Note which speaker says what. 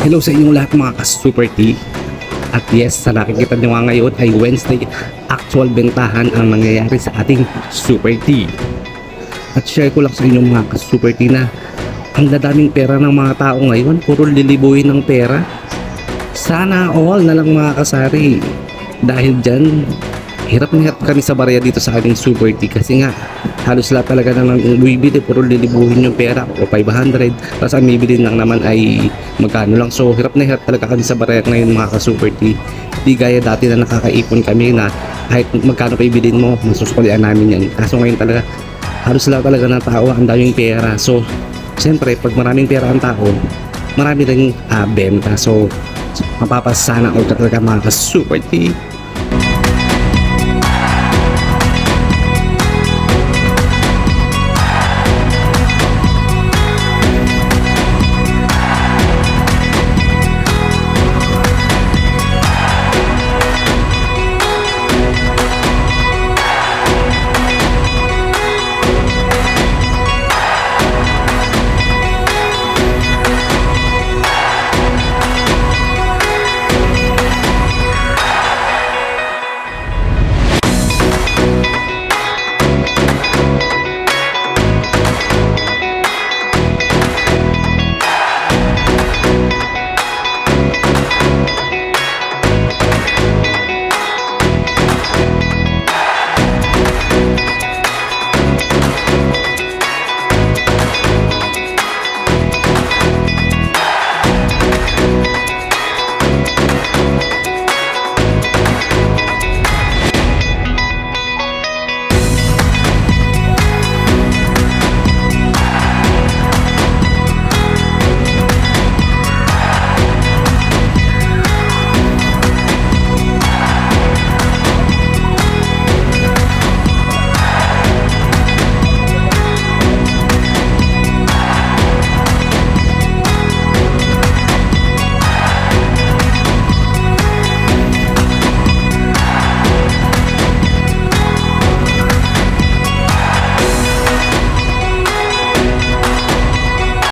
Speaker 1: Hello sa inyong lahat mga ka-Super T. At yes, sa nakikita nyo nga ngayon ay Wednesday, actual bentahan ang nangyayari sa ating Super T. At share ko lang sa inyong mga ka-Super T na ang dadaming pera ng mga tao ngayon, puro lilibuhin ng pera. Sana all na lang mga kasari. Dahil dyan, hirap na hirap kami sa barya dito sa ating Super T kasi nga halos lahat talaga na ng bibili puro lilibuhin yung pera o 500 tapos ang bibili lang naman ay magkano lang. So hirap na hirap talaga kami sa barya ngayon mga ka-Super T. Di gaya dati na nakakaipon kami na kahit magkano pa ibilin mo masusukulian namin yan. Kaso ngayon talaga halos lahat talaga ng tao ang daming pera. So siyempre pag maraming pera ang tao marami rin ah, benta. So mapapasana ka talaga mga ka-Super T